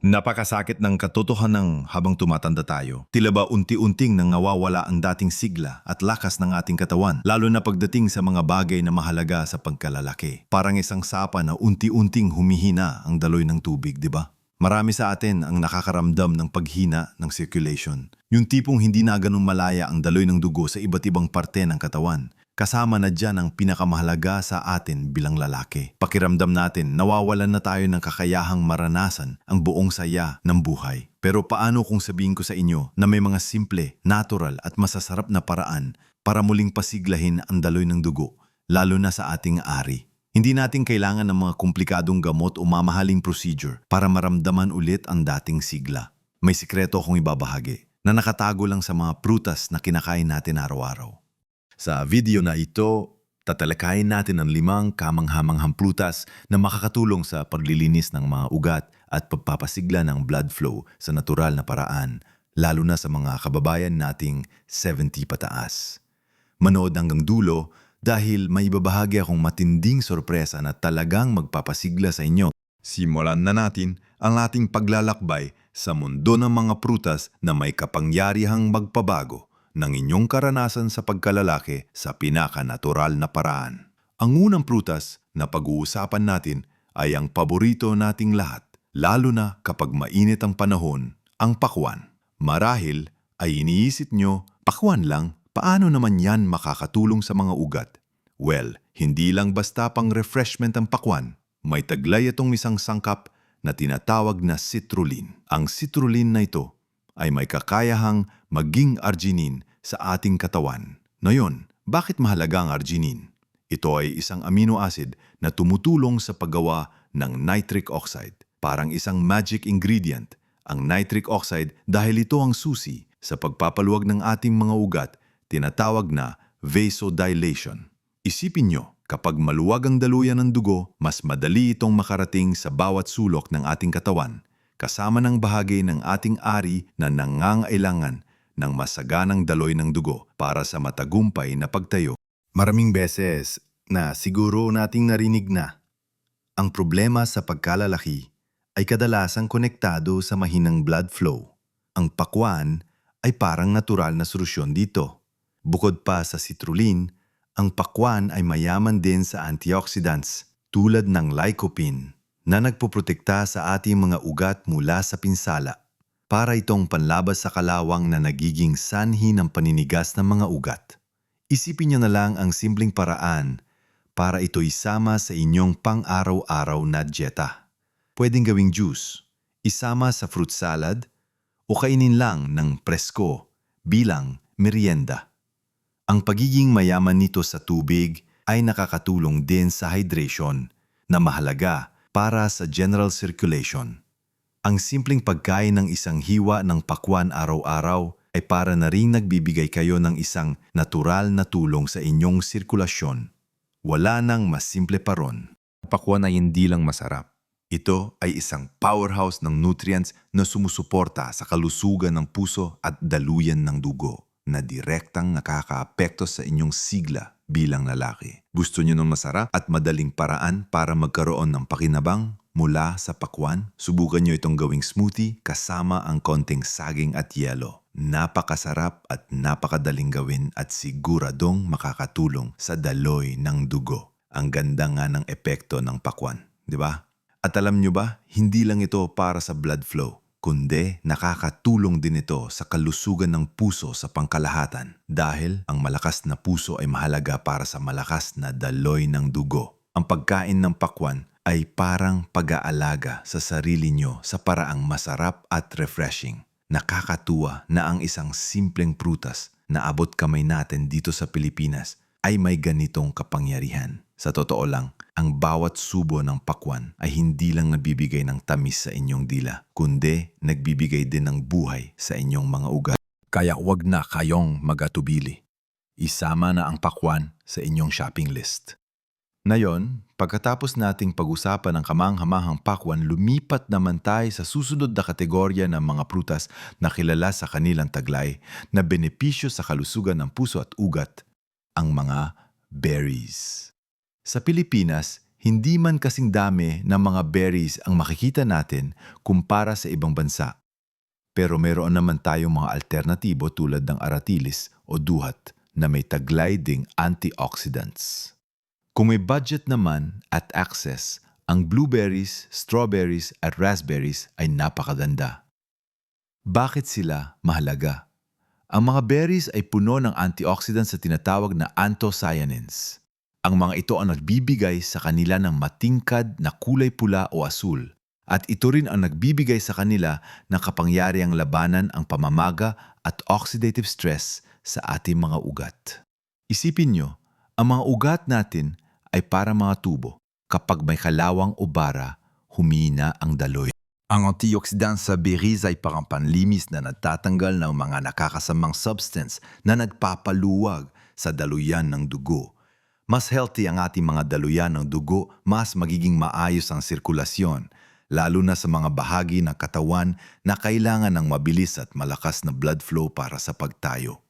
Napakasakit ng katotohanan habang tumatanda tayo. Tila ba unti-unting nang nawawala ang dating sigla at lakas ng ating katawan, lalo na pagdating sa mga bagay na mahalaga sa pagkalalaki. Parang isang sapa na unti-unting humihina ang daloy ng tubig, di ba? Marami sa atin ang nakakaramdam ng paghina ng circulation. Yung tipong hindi na ganun malaya ang daloy ng dugo sa iba't ibang parte ng katawan. Kasama na dyan ang pinakamahalaga sa atin bilang lalaki. Pakiramdam natin, nawawalan na tayo ng kakayahang maranasan ang buong saya ng buhay. Pero paano kung sabihin ko sa inyo na may mga simple, natural at masasarap na paraan para muling pasiglahin ang daloy ng dugo, lalo na sa ating ari? Hindi natin kailangan ng mga komplikadong gamot o mamahaling procedure para maramdaman ulit ang dating sigla. May sikreto akong ibabahagi na nakatago lang sa mga prutas na kinakain natin araw-araw. Sa video na ito, tatalakayin natin ang limang kamanghamanghang prutas na makakatulong sa paglilinis ng mga ugat at pagpapasigla ng blood flow sa natural na paraan, lalo na sa mga kababayan nating 70 pataas. Manood hanggang dulo dahil may ibabahagi akong matinding sorpresa na talagang magpapasigla sa inyo. Simulan na natin ang ating paglalakbay sa mundo ng mga prutas na may kapangyarihang magpabago ng inyong karanasan sa pagkalalaki sa pinaka-natural na paraan. Ang unang prutas na pag-uusapan natin ay ang paborito nating lahat, lalo na kapag mainit ang panahon, ang pakwan. Marahil ay iniisip nyo, pakwan lang, paano naman yan makakatulong sa mga ugat? Well, hindi lang basta pang refreshment ang pakwan. May taglay itong isang sangkap na tinatawag na citrulline. Ang citrulline na ito ay may kakayahang maging arginine sa ating katawan. Ngayon, bakit mahalaga ang arginine? Ito ay isang amino acid na tumutulong sa paggawa ng nitric oxide. Parang isang magic ingredient, ang nitric oxide dahil ito ang susi sa pagpapaluwag ng ating mga ugat, tinatawag na vasodilation. Isipin nyo, kapag maluwag ang daluyan ng dugo, mas madali itong makarating sa bawat sulok ng ating katawan kasama ng bahagi ng ating ari na nangangailangan ng masaganang daloy ng dugo para sa matagumpay na pagtayo. Maraming beses na siguro nating narinig na. Ang problema sa pagkalalaki ay kadalasang konektado sa mahinang blood flow. Ang pakwan ay parang natural na solusyon dito. Bukod pa sa citrulline, ang pakwan ay mayaman din sa antioxidants tulad ng lycopene na nagpoprotekta sa ating mga ugat mula sa pinsala para itong panlabas sa kalawang na nagiging sanhi ng paninigas ng mga ugat. Isipin niyo na lang ang simpleng paraan para ito isama sa inyong pang-araw-araw na dieta. Pwedeng gawing juice, isama sa fruit salad, o kainin lang ng presko bilang merienda. Ang pagiging mayaman nito sa tubig ay nakakatulong din sa hydration na mahalaga para sa general circulation. Ang simpleng pagkain ng isang hiwa ng pakwan araw-araw ay para na rin nagbibigay kayo ng isang natural na tulong sa inyong sirkulasyon. Wala nang mas simple pa ron. Pakwan ay hindi lang masarap. Ito ay isang powerhouse ng nutrients na sumusuporta sa kalusugan ng puso at daluyan ng dugo na direktang nakakaapekto sa inyong sigla bilang lalaki. Gusto niyo ng masarap at madaling paraan para magkaroon ng pakinabang mula sa pakwan? Subukan niyo itong gawing smoothie kasama ang konting saging at yelo. Napakasarap at napakadaling gawin at siguradong makakatulong sa daloy ng dugo. Ang ganda nga ng epekto ng pakwan, di ba? At alam nyo ba, hindi lang ito para sa blood flow, kundi nakakatulong din ito sa kalusugan ng puso sa pangkalahatan dahil ang malakas na puso ay mahalaga para sa malakas na daloy ng dugo. Ang pagkain ng pakwan ay parang pag-aalaga sa sarili nyo sa paraang masarap at refreshing. Nakakatuwa na ang isang simpleng prutas na abot kamay natin dito sa Pilipinas ay may ganitong kapangyarihan. Sa totoo lang, ang bawat subo ng pakwan ay hindi lang nabibigay ng tamis sa inyong dila, kundi nagbibigay din ng buhay sa inyong mga ugat. Kaya wag na kayong magatubili. Isama na ang pakwan sa inyong shopping list. Ngayon, pagkatapos nating pag-usapan ng kamanghamahang pakwan, lumipat naman tayo sa susunod na kategorya ng mga prutas na kilala sa kanilang taglay na benepisyo sa kalusugan ng puso at ugat, ang mga berries. Sa Pilipinas, Hindi man kasing dami ng mga berries ang makikita natin kumpara sa ibang bansa. Pero meron naman tayong mga alternatibo tulad ng aratilis o duhat na may taglay ding antioxidants. Kung may budget naman at access, ang blueberries, strawberries at raspberries ay napakaganda. Bakit sila mahalaga? Ang mga berries ay puno ng antioxidants sa tinatawag na anthocyanins. Ang mga ito ang nagbibigay sa kanila ng matingkad na kulay pula o asul at ito rin ang nagbibigay sa kanila ng kapangyariang labanan ang pamamaga at oxidative stress sa ating mga ugat. Isipin nyo, ang mga ugat natin ay para mga tubo. Kapag may kalawang o bara, humina ang daloy. Ang antioxidants sa berries ay parang panlimis na nagtatanggal ng mga nakakasamang substance na nagpapaluwag sa daluyan ng dugo. Mas healthy ang ating mga daluyan ng dugo, mas magiging maayos ang sirkulasyon, lalo na sa mga bahagi ng katawan na kailangan ng mabilis at malakas na blood flow para sa pagtayo.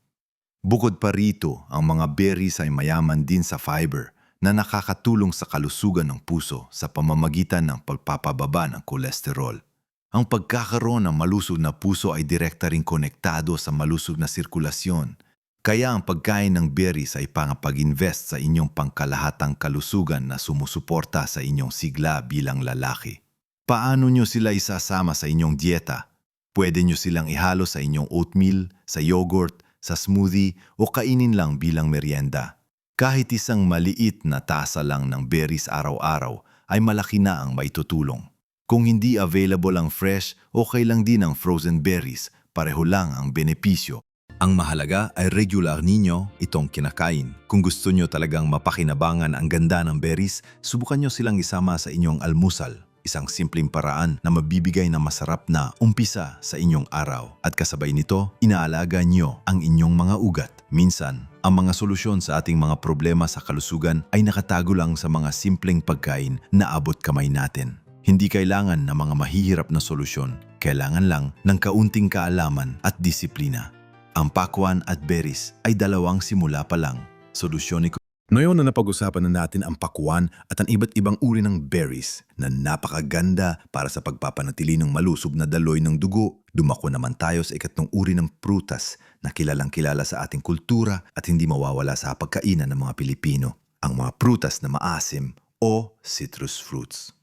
Bukod pa rito, ang mga berries ay mayaman din sa fiber na nakakatulong sa kalusugan ng puso sa pamamagitan ng pagpapababa ng kolesterol. Ang pagkakaroon ng malusog na puso ay direkta ring konektado sa malusog na sirkulasyon. Kaya ang pagkain ng berries ay pangapag-invest sa inyong pangkalahatang kalusugan na sumusuporta sa inyong sigla bilang lalaki. Paano nyo sila isasama sa inyong dieta? Pwede nyo silang ihalo sa inyong oatmeal, sa yogurt, sa smoothie o kainin lang bilang merienda. Kahit isang maliit na tasa lang ng berries araw-araw ay malaki na ang maitutulong. Kung hindi available ang fresh, okay lang din ang frozen berries, pareho lang ang benepisyo. Ang mahalaga ay regular ninyo itong kinakain. Kung gusto nyo talagang mapakinabangan ang ganda ng berries, subukan nyo silang isama sa inyong almusal. Isang simpleng paraan na mabibigay na masarap na umpisa sa inyong araw. At kasabay nito, inaalaga nyo ang inyong mga ugat. Minsan, ang mga solusyon sa ating mga problema sa kalusugan ay nakatago lang sa mga simpleng pagkain na abot kamay natin. Hindi kailangan ng mga mahihirap na solusyon. Kailangan lang ng kaunting kaalaman at disiplina. Ang pakwan at berries ay dalawang simula pa lang. Solusyon ni Ngayon na napag-usapan na natin ang pakwan at ang iba't ibang uri ng berries na napakaganda para sa pagpapanatili ng malusog na daloy ng dugo, dumako naman tayo sa ikatlong uri ng prutas na kilalang kilala sa ating kultura at hindi mawawala sa pagkainan ng mga Pilipino, ang mga prutas na maasim o citrus fruits.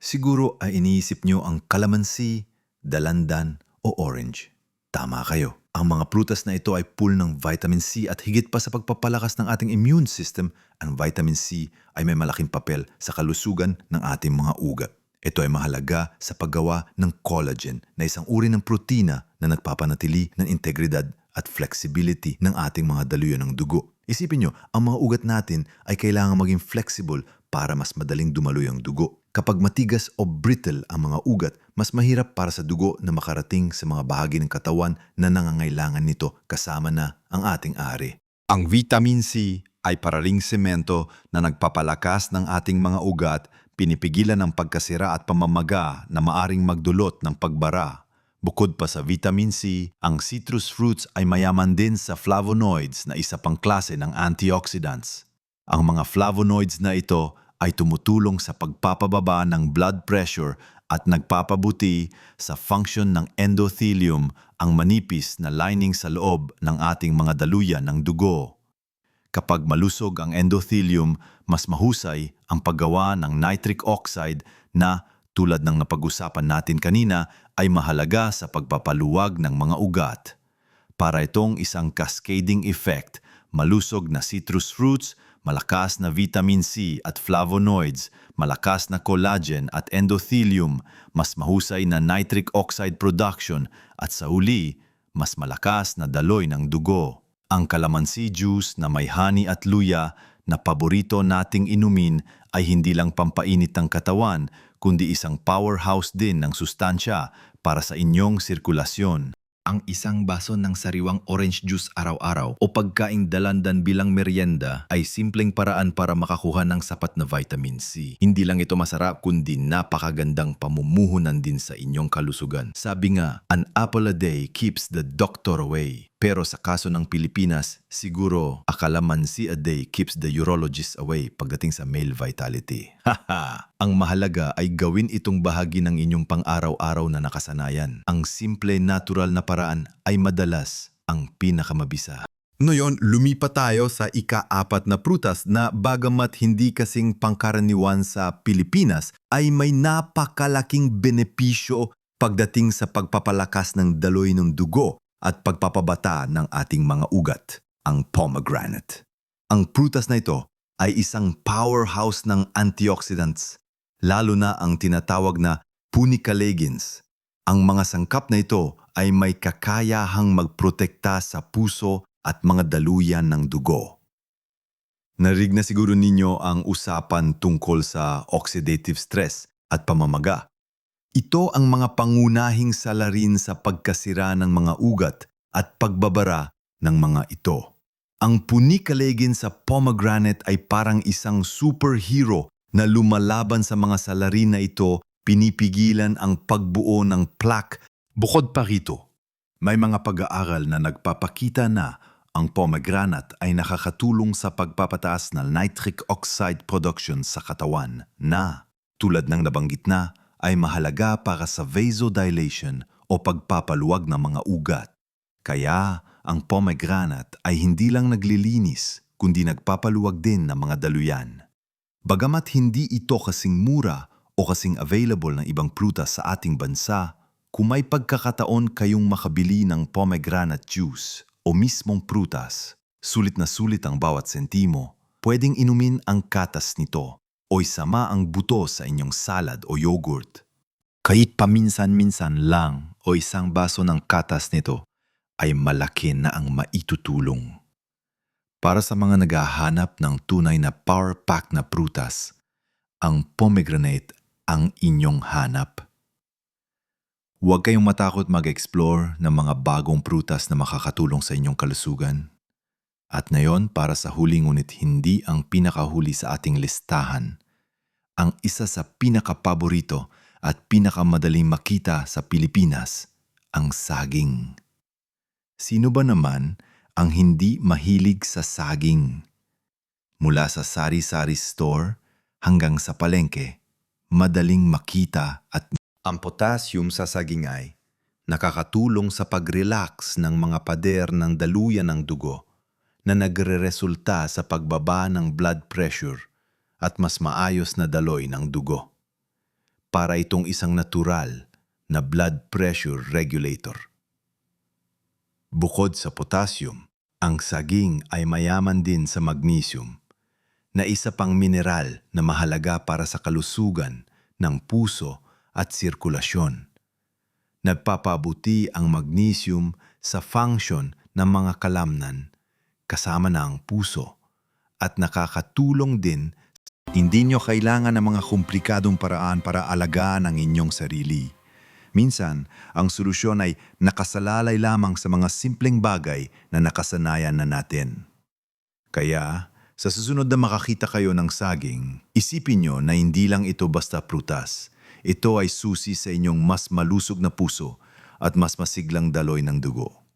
Siguro ay iniisip nyo ang kalamansi, dalandan o orange. Tama kayo. Ang mga prutas na ito ay full ng vitamin C at higit pa sa pagpapalakas ng ating immune system, ang vitamin C ay may malaking papel sa kalusugan ng ating mga ugat. Ito ay mahalaga sa paggawa ng collagen na isang uri ng protina na nagpapanatili ng integridad at flexibility ng ating mga daluyan ng dugo. Isipin nyo, ang mga ugat natin ay kailangan maging flexible para mas madaling dumaloy ang dugo. Kapag matigas o brittle ang mga ugat, mas mahirap para sa dugo na makarating sa mga bahagi ng katawan na nangangailangan nito kasama na ang ating ari. Ang vitamin C ay pararing semento na nagpapalakas ng ating mga ugat, pinipigilan ang pagkasira at pamamaga na maaring magdulot ng pagbara. Bukod pa sa vitamin C, ang citrus fruits ay mayaman din sa flavonoids na isa pang klase ng antioxidants. Ang mga flavonoids na ito ay tumutulong sa pagpapababa ng blood pressure at nagpapabuti sa function ng endothelium, ang manipis na lining sa loob ng ating mga daluyan ng dugo. Kapag malusog ang endothelium, mas mahusay ang paggawa ng nitric oxide na tulad ng napag-usapan natin kanina ay mahalaga sa pagpapaluwag ng mga ugat. Para itong isang cascading effect, malusog na citrus fruits, malakas na vitamin C at flavonoids, malakas na collagen at endothelium, mas mahusay na nitric oxide production at sa huli, mas malakas na daloy ng dugo. Ang calamansi juice na may honey at luya na paborito nating inumin ay hindi lang pampainit ng katawan, kundi isang powerhouse din ng sustansya para sa inyong sirkulasyon. Ang isang baso ng sariwang orange juice araw-araw o pagkaing dalandan bilang merienda ay simpleng paraan para makakuha ng sapat na vitamin C. Hindi lang ito masarap kundi napakagandang pamumuhunan din sa inyong kalusugan. Sabi nga, an apple a day keeps the doctor away. Pero sa kaso ng Pilipinas, siguro akalamansi a day keeps the urologist away pagdating sa male vitality. Haha! Ang mahalaga ay gawin itong bahagi ng inyong pang-araw-araw na nakasanayan. Ang simple natural na paraan ay madalas ang pinakamabisa. Ngayon, lumipat tayo sa ika-apat na prutas na bagamat hindi kasing pangkaraniwan sa Pilipinas, ay may napakalaking benepisyo pagdating sa pagpapalakas ng daloy ng dugo at pagpapabata ng ating mga ugat, ang pomegranate. Ang prutas na ito ay isang powerhouse ng antioxidants, lalo na ang tinatawag na punicalagins. Ang mga sangkap na ito ay may kakayahang magprotekta sa puso at mga daluyan ng dugo. Narinig na siguro ninyo ang usapan tungkol sa oxidative stress at pamamaga. Ito ang mga pangunahing salarin sa pagkasira ng mga ugat at pagbabara ng mga ito. Ang punicalagin sa pomegranate ay parang isang superhero na lumalaban sa mga salarin na ito, pinipigilan ang pagbuo ng plaque. Bukod pa rito, may mga pag-aaral na nagpapakita na ang pomegranate ay nakakatulong sa pagpapataas ng nitric oxide production sa katawan na, tulad ng nabanggit na, ay mahalaga para sa vasodilation o pagpapaluwag ng mga ugat. Kaya ang pomegranate ay hindi lang naglilinis, kundi nagpapaluwag din ng mga daluyan. Bagamat hindi ito kasing mura o kasing available ng ibang prutas sa ating bansa, kung may pagkakataon kayong makabili ng pomegranate juice o mismong prutas, sulit na sulit ang bawat sentimo, pwedeng inumin ang katas nito o isama ang buto sa inyong salad o yogurt. Kahit paminsan-minsan lang o isang baso ng katas nito ay malaki na ang maitutulong. Para sa mga naghahanap ng tunay na power pack na prutas, ang pomegranate ang inyong hanap. Huwag kayong matakot mag-explore ng mga bagong prutas na makakatulong sa inyong kalusugan. At ngayon, para sa huli ngunit hindi ang pinakahuli sa ating listahan, ang isa sa pinakapaborito at pinakamadaling makita sa Pilipinas, ang saging. Sino ba naman ang hindi mahilig sa saging? Mula sa sari-sari store hanggang sa palengke, madaling makita at ang potassium sa saging ay nakakatulong sa pag-relax ng mga pader ng daluyan ng dugo na nagre-resulta sa pagbaba ng blood pressure at mas maayos na daloy ng dugo. Para itong isang natural na blood pressure regulator. Bukod sa potassium, ang saging ay mayaman din sa magnesium na isa pang mineral na mahalaga para sa kalusugan ng puso at sirkulasyon. Nagpapabuti ang magnesium sa function ng mga kalamnan kasama na ang puso at nakakatulong din hindi nyo kailangan ng mga komplikadong paraan para alagaan ang inyong sarili. Minsan, ang solusyon ay nakasalalay lamang sa mga simpleng bagay na nakasanayan na natin. Kaya, sa susunod na makakita kayo ng saging, isipin nyo na hindi lang ito basta prutas. Ito ay susi sa inyong mas malusog na puso at mas masiglang daloy ng dugo.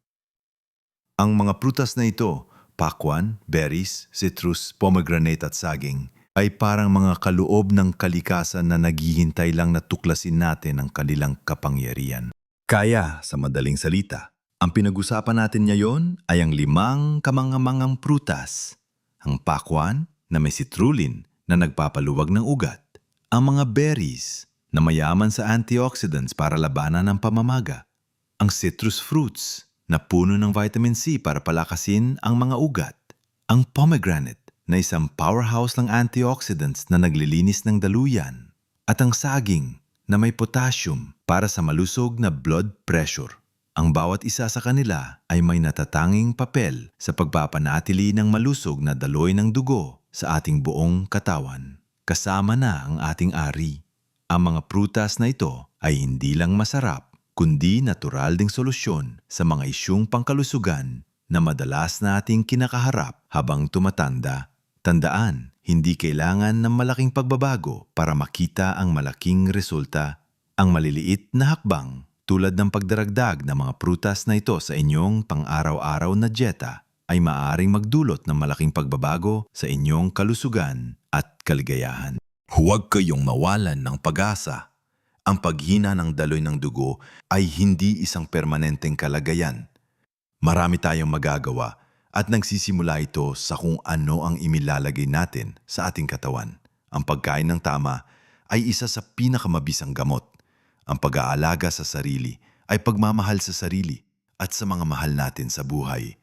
Ang mga prutas na ito, pakwan, berries, citrus, pomegranate at saging, ay parang mga kaloob ng kalikasan na naghihintay lang na tuklasin natin ang kanilang kapangyarihan. Kaya, sa madaling salita, ang pinag-usapan natin ngayon ay ang limang kamangamangang prutas. Ang pakwan na may citrulline na nagpapaluwag ng ugat. Ang mga berries na mayaman sa antioxidants para labanan ng pamamaga. Ang citrus fruits na puno ng vitamin C para palakasin ang mga ugat. Ang pomegranate na isang powerhouse ng antioxidants na naglilinis ng daluyan. At ang saging na may potassium para sa malusog na blood pressure. Ang bawat isa sa kanila ay may natatanging papel sa pagpapanatili ng malusog na daloy ng dugo sa ating buong katawan. Kasama na ang ating ari. Ang mga prutas na ito ay hindi lang masarap, kundi natural ding solusyon sa mga isyung pangkalusugan na madalas nating kinakaharap habang tumatanda. Tandaan, hindi kailangan ng malaking pagbabago para makita ang malaking resulta. Ang maliliit na hakbang tulad ng pagdaragdag ng mga prutas na ito sa inyong pang-araw-araw na dieta ay maaaring magdulot ng malaking pagbabago sa inyong kalusugan at kaligayahan. Huwag kayong mawalan ng pag-asa. Ang paghina ng daloy ng dugo ay hindi isang permanenteng kalagayan. Marami tayong magagawa at nagsisimula ito sa kung ano ang imilalagay natin sa ating katawan. Ang pagkain ng tama ay isa sa pinakamabisang gamot. Ang pag-aalaga sa sarili ay pagmamahal sa sarili at sa mga mahal natin sa buhay.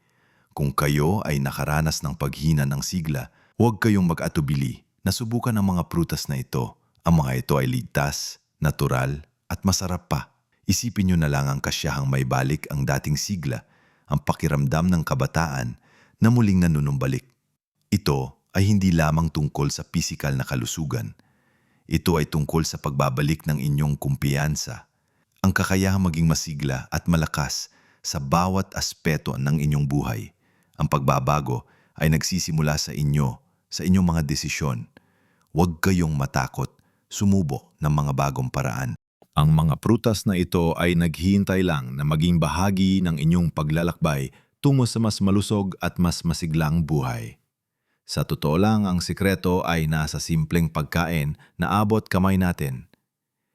Kung kayo ay nakaranas ng paghina ng sigla, huwag kayong mag-atubili na subukan ang mga prutas na ito. Ang mga ito ay ligtas, natural, at masarap pa. Isipin nyo na lang ang kasyahang may balik ang dating sigla, ang pakiramdam ng kabataan na muling nanunumbalik. Ito ay hindi lamang tungkol sa pisikal na kalusugan. Ito ay tungkol sa pagbabalik ng inyong kumpiyansa, ang kakayahang maging masigla at malakas sa bawat aspeto ng inyong buhay. Ang pagbabago ay nagsisimula sa inyo, sa inyong mga desisyon. Huwag kayong matakot, sumubok ng mga bagong paraan. Ang mga prutas na ito ay naghihintay lang na maging bahagi ng inyong paglalakbay tungo sa mas malusog at mas masiglang buhay. Sa totoo lang, ang sikreto ay nasa simpleng pagkain na abot kamay natin.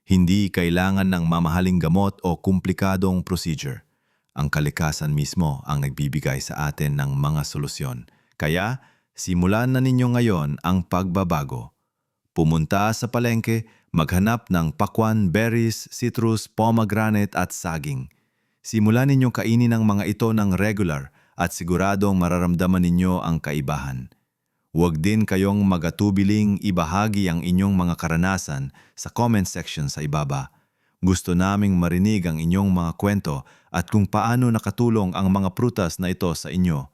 Hindi kailangan ng mamahaling gamot o komplikadong procedure. Ang kalikasan mismo ang nagbibigay sa atin ng mga solusyon. Kaya, simulan na ninyo ngayon ang pagbabago. Pumunta sa palengke, maghanap ng pakwan, berries, citrus, pomegranate at saging. Simulan ninyong kainin ang mga ito ng regular at siguradong mararamdaman ninyo ang kaibahan. Huwag din kayong magatubiling ibahagi ang inyong mga karanasan sa comment section sa ibaba. Gusto naming marinig ang inyong mga kwento at kung paano nakatulong ang mga prutas na ito sa inyo.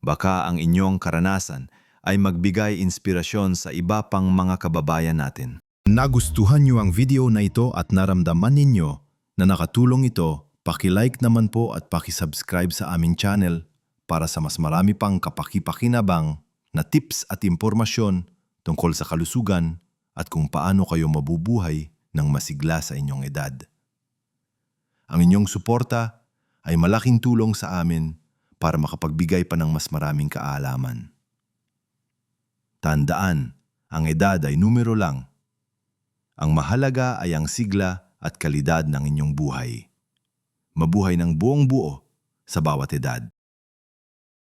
Baka ang inyong karanasan ay magbigay inspirasyon sa iba pang mga kababayan natin. Nagustuhan niyo ang video na ito at naramdaman ninyo na nakatulong ito, paki-like naman po at paki-subscribe sa aming channel para sa mas marami pang kapakipakinabang na tips at impormasyon tungkol sa kalusugan at kung paano kayo mabubuhay ng masigla sa inyong edad. Ang inyong suporta ay malaking tulong sa amin para makapagbigay pa ng mas maraming kaalaman. Tandaan, ang edad ay numero lang. Ang mahalaga ay ang sigla at kalidad ng inyong buhay. Mabuhay ng buong buo sa bawat edad.